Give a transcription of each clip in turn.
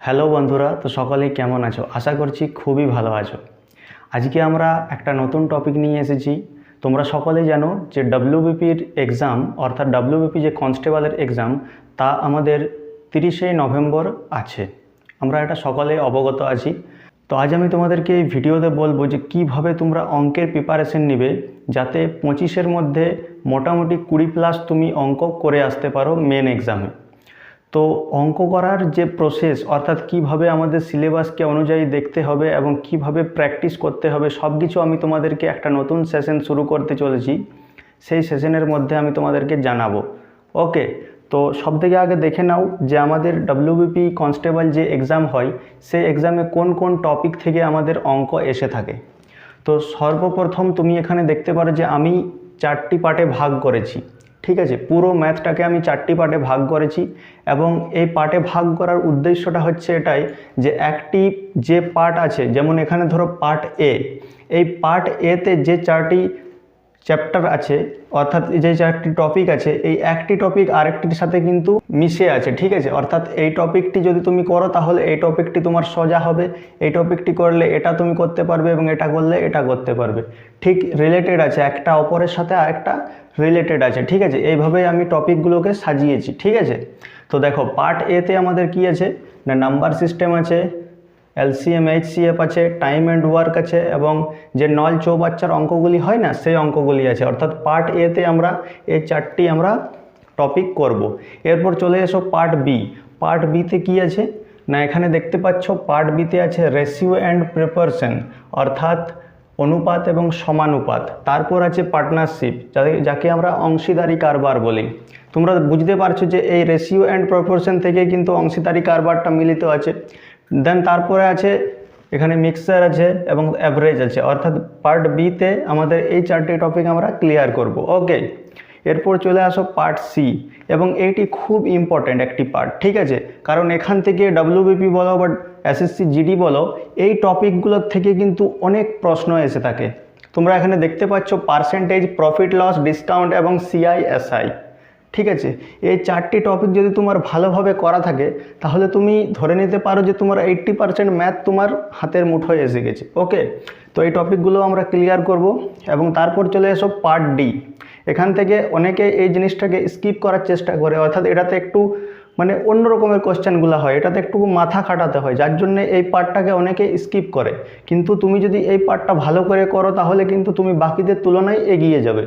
Hello বন্ধুরা, তো সকলেই কেমন আছো? আশা করছি খুবই ভালো আছো। আজকে আমরা একটা নতুন টপিক নিয়ে এসেছি। তোমরা সকলেই জানো যে ডাব্লিউবিপির এক্সাম অর্থাৎ ডাব্লিউবিপি যে কনস্টেবলের এক্সাম তা আমাদের তিরিশে নভেম্বর আছে। আমরা এটা সকলে অবগত আছি। তো আজ আমি তোমাদেরকে এই ভিডিওতে বলব যে কীভাবে তোমরা অঙ্কের প্রিপারেশন নিবে, যাতে পঁচিশের মধ্যে মোটামুটি কুড়ি প্লাস তুমি অঙ্ক করে আসতে পারো মেন এক্সামে তো অঙ্ক করার যে প্রসেস অর্থাৎ কীভাবে আমাদের সিলেবাসকে অনুযায়ী দেখতে হবে এবং কীভাবে প্র্যাকটিস করতে হবে সব কিছু আমি তোমাদেরকে একটা নতুন সেশন শুরু করতে চলেছি। সেই সেশনের মধ্যে আমি তোমাদেরকে জানাব। ওকে তো সব থেকে আগে দেখে নাও যে আমাদের ডাব্লিউবিপি কনস্টেবল যে এক্সাম হয়, সেই এক্সামে কোন কোন টপিক থেকে আমাদের অঙ্ক এসে থাকে। তো সর্বপ্রথম তুমি এখানে দেখতে পারো যে আমি চারটি পার্টে ভাগ করেছি। ঠিক আছে? পুরো ম্যাথটাকে আমি চারটি পার্টে ভাগ করেছি এবং এই পার্টে ভাগ করার উদ্দেশ্যটা হচ্ছে এটাই যে একটি যে পার্ট আছে, যেমন এখানে ধরো পার্ট এ এই পার্ট এতে যে চারটি চ্যাপ্টার আছে, অর্থাৎ যে চারটি টপিক আছে, এই একটি টপিক আরেকটির সাথে কিন্তু মিশে আছে, ঠিক আছে? অর্থাৎ এই টপিকটি যদি তুমি করো, তাহলে এই টপিকটি তোমার সোজা হবে। এই টপিকটি করলে এটা তুমি করতে পারবে এবং এটা করলে এটা করতে পারবে। ঠিক রিলেটেড আছে, একটা অপরের সাথে আরেকটা রিলেটেড আছে, ঠিক আছে? এইভাবেই আমি টপিকগুলোকে সাজিয়েছি, ঠিক আছে? তো দেখো পার্ট এতে আমাদের কি আছে? না নাম্বার সিস্টেম আছে এলসিএম, এইচসিএফ আছে, টাইম অ্যান্ড ওয়ার্ক আছে এবং যে নল চৌবাচ্চার অঙ্কগুলি হয় না, সেই অঙ্কগুলি আছে। অর্থাৎ পার্ট এতে আমরা এই চারটি আমরা টপিক করব। এরপর চলে এসো পার্ট বি পার্ট বিতে কি আছে? না, এখানে দেখতে পাচ্ছ পার্ট বিতে আছে রেশিও অ্যান্ড প্রিপারেশন অর্থাৎ অনুপাত এবং সমানুপাত। তারপর আছে পার্টনারশিপ যাকে আমরা অংশীদারি কারবার বলি। তোমরা বুঝতে পারছ যে এই রেশিও অ্যান্ড প্রপোর্শন থেকে কিন্তু অংশীদারি কারবারটা মিলিত আছে। দেন তারপরে আছে, এখানে মিক্সার আছে এবং অ্যাভারেজ আছে। অর্থাৎ পার্ট বিতে আমাদের এই চারটি টপিক আমরা ক্লিয়ার করব। ওকে এরপর চলে আসো পার্ট সি এবং এইটি খুব ইম্পর্ট্যান্ট একটি পার্ট ঠিক আছে? কারণ এখান থেকে ডাব্লিউবিপি বলো বা এসএসসি জিডি বলো, এই টপিকগুলোর থেকে কিন্তু অনেক প্রশ্ন এসে থাকে। তোমরা এখানে দেখতে পাচ্ছ পার্সেন্টেজ প্রফিট লস ডিসকাউন্ট এবং সিআইএসআই ঠিক আছে? এই চারটি টপিক যদি তোমার ভালোভাবে করা থাকে, তাহলে তুমি ধরে নিতে পারো যে তোমার এইট্টি পারসেন্ট ম্যাথ তোমার হাতের মুঠোয় এসে গেছে ওকে তো এই টপিকগুলো আমরা ক্লিয়ার করব এবং তারপর চলে এসো পার্ট ডি এখান থেকে অনেকে এই জিনিসটাকে স্কিপ করার চেষ্টা করে, অর্থাৎ এটাতে একটু মানে অন্য রকমের কোশ্চেনগুলো হয়, এটাতে একটু মাথা খাটাতে হয়, যার জন্য এই পার্টটাকে অনেকে স্কিপ করে। কিন্তু তুমি যদি এই পার্টটা ভালো করে করো, তাহলে কিন্তু তুমি বাকিদের তুলনায় এগিয়ে যাবে।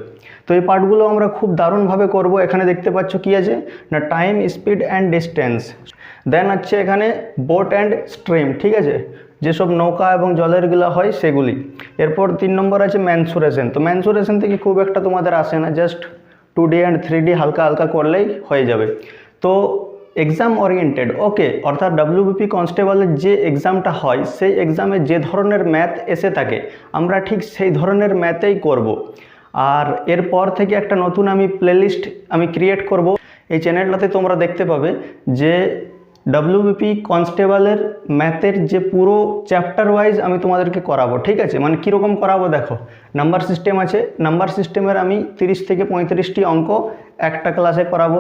তো এই পার্টগুলো আমরা খুব দারুণভাবে করব। এখানে দেখতে পাচ্ছ কি আছে? না time speed and distance then হচ্ছে এখানে বোট অ্যান্ড স্ট্রিম ঠিক আছে? যেসব নৌকা এবং জলেরগুলো হয় সেগুলি। এরপর তিন নম্বর আছে ম্যানসুরেশন তো ম্যানসুরেশন থেকে খুব একটা তোমাদের আসে না just two D and three D হালকা হালকা করলেই হয়ে যাবে। তো এক্সাম ওরিয়েন্টেড ওকে অর্থাৎ ডাব্লিউবিপি কনস্টেবলের যে এক্সামটা হয়, সেই এক্সামে যে ধরনের ম্যাথ এসে থাকে, আমরা ঠিক সেই ধরনের ম্যাথেই করব। আর এরপর থেকে একটা নতুন আমি প্লেলিস্ট আমি ক্রিয়েট করব এই চ্যানেলটাতে তোমরা দেখতে পাবে যে ডাব্লিউবিপি কনস্টেবলের ম্যাথের যে পুরো চ্যাপ্টার ওয়াইজ আমি তোমাদেরকে করাবো, ঠিক আছে? মানে কীরকম করাবো দেখো নাম্বার সিস্টেম আছে নাম্বার সিস্টেমের আমি তিরিশ থেকে পঁয়ত্রিশটি অঙ্ক একটা ক্লাসে করাবো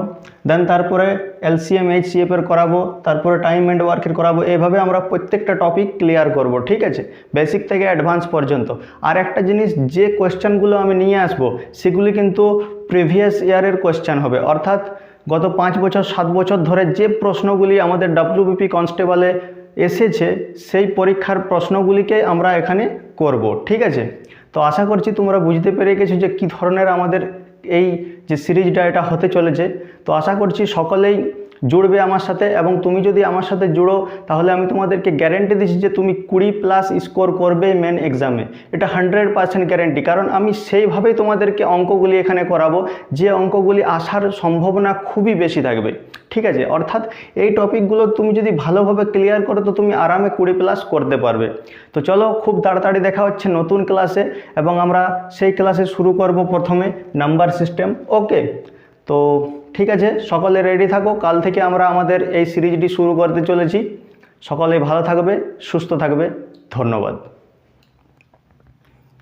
দেন তারপরে এলসিএম এইচ সিএফের করাবো, তারপরে টাইম অ্যান্ড ওয়ার্কের করাবো এইভাবে আমরা প্রত্যেকটা টপিক ক্লিয়ার করব, ঠিক আছে? বেসিক থেকে অ্যাডভান্স পর্যন্ত। আর একটা জিনিস, যে কোয়েশ্চেনগুলো আমি নিয়ে আসব, সেগুলি কিন্তু প্রিভিয়াস ইয়ারের কোয়েশ্চেন হবে, অর্থাৎ গত পাঁচ বছর, সাত বছর ধরে যে প্রশ্নগুলি আমাদের ডাব্লিউবিপি কনস্টেবলে এসেছে, সেই পরীক্ষার প্রশ্নগুলিকে আমরা এখানে করব, ঠিক আছে? তো আশা করছি তোমরা বুঝতে পেরে গেছো যে কী ধরনের আমাদের এই যে সিরিজটা, এটা হতে চলেছে। তো আশা করছি সকলেই জুড়বে আমার সাথে এবং তুমি যদি আমার সাথে জুড়ো, তাহলে আমি তোমাদেরকে গ্যারেন্টি দিচ্ছি যে তুমি কুড়ি প্লাস স্কোর করবে মেন এক্সামে এটা হান্ড্রেড পার্সেন্ট গ্যারেন্টি কারণ আমি সেইভাবেই তোমাদেরকে অঙ্কগুলি এখানে করাবো, যে অঙ্কগুলি আসার সম্ভাবনা খুবই বেশি থাকবে। ঠিক আছে? অর্থাৎ এই টপিকগুলো তুমি যদি ভালোভাবে ক্লিয়ার করো, তো তুমি আরামে কুড়ি প্লাস করতে পারবে। তো চলো, খুব তাড়াতাড়ি দেখা হচ্ছে নতুন ক্লাসে এবং আমরা সেই ক্লাসে শুরু করব প্রথমে নাম্বার সিস্টেম ওকে তো ঠিক আছে, সকলে রেডি থাকো। কাল থেকে আমরা আমাদের এই সিরিজটি শুরু করতে চলেছি। সকলে ভালো থাকবে, সুস্থ থাকবে। ধন্যবাদ।